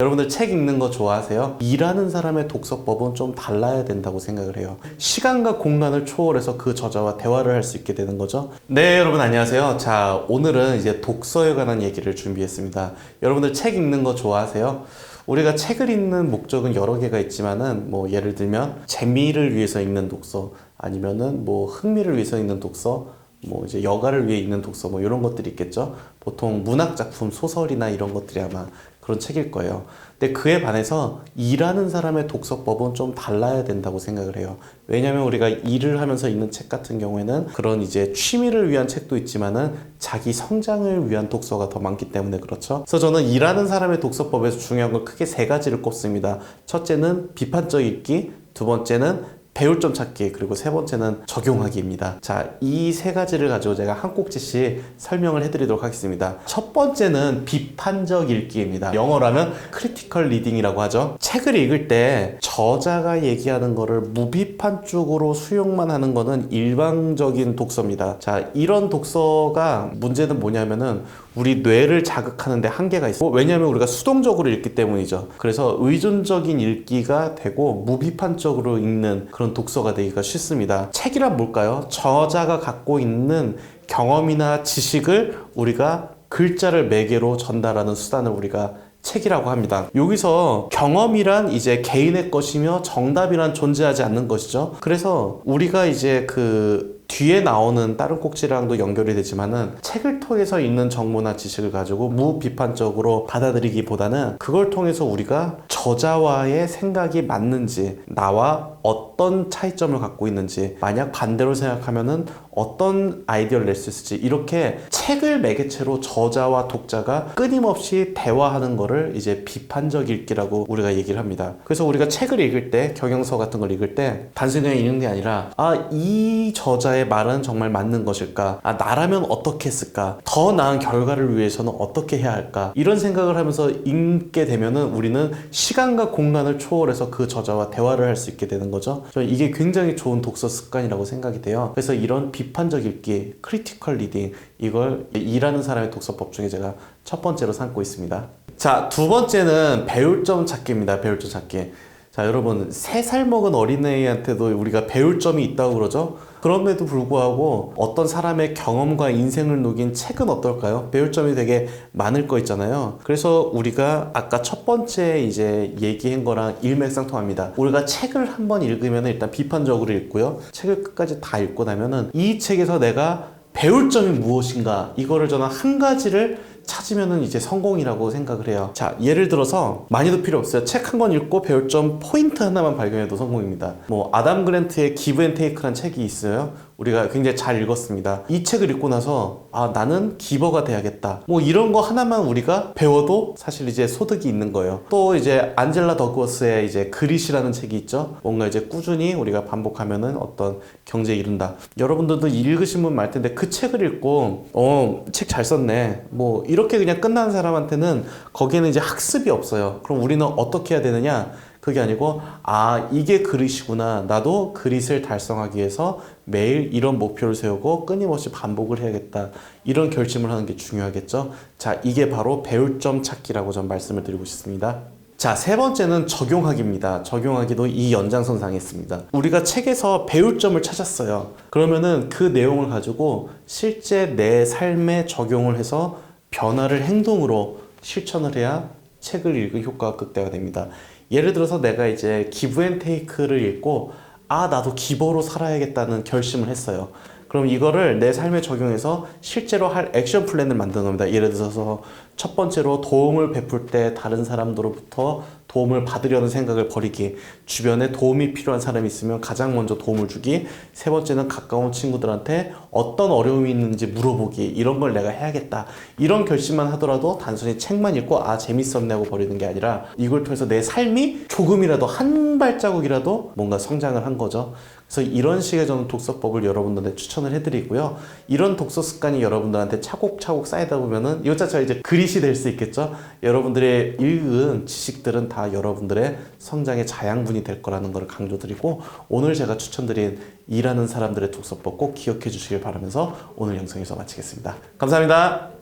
여러분들 책 읽는 거 좋아하세요? 일하는 사람의 독서법은 좀 달라야 된다고 생각을 해요. 시간과 공간을 초월해서 그 저자와 대화를 할 수 있게 되는 거죠. 네, 여러분 안녕하세요. 자, 오늘은 이제 독서에 관한 얘기를 준비했습니다. 여러분들 책 읽는 거 좋아하세요? 우리가 책을 읽는 목적은 여러 개가 있지만은 뭐 예를 들면 재미를 위해서 읽는 독서 아니면은 뭐 흥미를 위해서 읽는 독서 뭐 이제 여가를 위해 읽는 독서 뭐 이런 것들이 있겠죠. 보통 문학 작품 소설이나 이런 것들이 아마 그런 책일 거예요. 근데 그에 반해서 일하는 사람의 독서법은 좀 달라야 된다고 생각을 해요. 왜냐하면 우리가 일을 하면서 읽는 책 같은 경우에는 그런 이제 취미를 위한 책도 있지만은 자기 성장을 위한 독서가 더 많기 때문에 그렇죠. 그래서 저는 일하는 사람의 독서법에서 중요한 걸 크게 세 가지를 꼽습니다. 첫째는 비판적 읽기, 두 번째는 배울 점 찾기 그리고 세 번째는 적용하기입니다. 자, 이 세 가지를 가지고 제가 한 꼭지씩 설명을 해드리도록 하겠습니다. 첫 번째는 비판적 읽기입니다. 영어라면 크리티컬 리딩이라고 하죠. 책을 읽을 때 저자가 얘기하는 거를 무비판적으로 수용만 하는 거는 일방적인 독서입니다. 자, 이런 독서가 문제는 뭐냐면은 우리 뇌를 자극하는 데 한계가 있어요. 왜냐하면 우리가 수동적으로 읽기 때문이죠. 그래서 의존적인 읽기가 되고 무비판적으로 읽는 그런 독서가 되기가 쉽습니다. 책이란 뭘까요? 저자가 갖고 있는 경험이나 지식을 우리가 글자를 매개로 전달하는 수단을 우리가 책이라고 합니다. 여기서 경험이란 이제 개인의 것이며 정답이란 존재하지 않는 것이죠. 그래서 우리가 이제 그 뒤에 나오는 다른 꼭지랑도 연결이 되지만은 책을 통해서 있는 정보나 지식을 가지고 무비판적으로 받아들이기보다는 그걸 통해서 우리가 저자와의 생각이 맞는지 나와 어떤 차이점을 갖고 있는지 만약 반대로 생각하면은 어떤 아이디어를 낼 수 있을지 이렇게 책을 매개체로 저자와 독자가 끊임없이 대화하는 거를 이제 비판적 읽기라고 우리가 얘기를 합니다. 그래서 우리가 책을 읽을 때 경영서 같은 걸 읽을 때 단순히 그냥 읽는 게 아니라 아 이 저자의 말은 정말 맞는 것일까? 아 나라면 어떻게 했을까? 더 나은 결과를 위해서는 어떻게 해야 할까? 이런 생각을 하면서 읽게 되면은 우리는 시간과 공간을 초월해서 그 저자와 대화를 할 수 있게 되는 거죠. 이게 굉장히 좋은 독서 습관이라고 생각이 돼요. 그래서 이런 비판적 읽기, 크리티컬 리딩 이걸 일하는 사람의 독서법 중에 제가 첫 번째로 삼고 있습니다. 자, 두 번째는 배울 점 찾기입니다. 배울 점 찾기. 자, 여러분, 세 살 먹은 어린애한테도 우리가 배울 점이 있다고 그러죠? 그럼에도 불구하고 어떤 사람의 경험과 인생을 녹인 책은 어떨까요? 배울 점이 되게 많을 거 있잖아요. 그래서 우리가 아까 첫 번째 이제 얘기한 거랑 일맥상통합니다. 우리가 책을 한번 읽으면 일단 비판적으로 읽고요. 책을 끝까지 다 읽고 나면은 이 책에서 내가 배울 점이 무엇인가 이거를 저는 한 가지를 찾으면은 이제 성공이라고 생각을 해요. 자, 예를 들어서 많이도 필요 없어요. 책 한 권 읽고 배울 점 포인트 하나만 발견해도 성공입니다. 뭐 아담 그랜트의 기브 앤 테이크라는 책이 있어요. 우리가 굉장히 잘 읽었습니다. 이 책을 읽고 나서 아 나는 기버가 돼야겠다. 뭐 이런 거 하나만 우리가 배워도 사실 이제 소득이 있는 거예요. 또 이제 안젤라 더그워스의 이제 그릿이라는 책이 있죠. 뭔가 이제 꾸준히 우리가 반복하면은 어떤 경제에 이른다. 여러분들도 읽으신 분 많을 텐데 그 책을 읽고 어 책 잘 썼네. 뭐 이렇게 그냥 끝나는 사람한테는 거기에는 이제 학습이 없어요. 그럼 우리는 어떻게 해야 되느냐? 그게 아니고 아 이게 그릿이구나 나도 그릿을 달성하기 위해서 매일 이런 목표를 세우고 끊임없이 반복을 해야겠다 이런 결심을 하는 게 중요하겠죠 자 이게 바로 배울 점 찾기라고 전 말씀을 드리고 싶습니다 자, 세 번째는 적용하기입니다. 적용하기도 이 연장선상에 있습니다. 우리가 책에서 배울 점을 찾았어요. 그러면은 그 내용을 가지고 실제 내 삶에 적용을 해서 변화를 행동으로 실천을 해야 책을 읽을 효과가 극대화 됩니다. 예를 들어서 내가 이제 기브 앤 테이크를 읽고 아 나도 기버로 살아야겠다는 결심을 했어요. 그럼 이거를 내 삶에 적용해서 실제로 할 액션 플랜을 만드는 겁니다. 예를 들어서 첫 번째로 도움을 베풀 때 다른 사람들로부터 도움을 받으려는 생각을 버리기, 주변에 도움이 필요한 사람이 있으면 가장 먼저 도움을 주기, 세 번째는 가까운 친구들한테 어떤 어려움이 있는지 물어보기, 이런 걸 내가 해야겠다. 이런 결심만 하더라도 단순히 책만 읽고 아, 재밌었네 하고 버리는 게 아니라 이걸 통해서 내 삶이 조금이라도 한 발자국이라도 뭔가 성장을 한 거죠. 그래서 이런 식의 저는 독서법을 여러분들한테 추천을 해드리고요. 이런 독서 습관이 여러분들한테 차곡차곡 쌓이다 보면은 이것 자체가 이제 그릿이 될 수 있겠죠. 여러분들의 읽은 지식들은 다 여러분들의 성장의 자양분이 될 거라는 걸 강조드리고 오늘 제가 추천드린 일하는 사람들의 독서법 꼭 기억해 주시길 바라면서 오늘 영상에서 마치겠습니다. 감사합니다.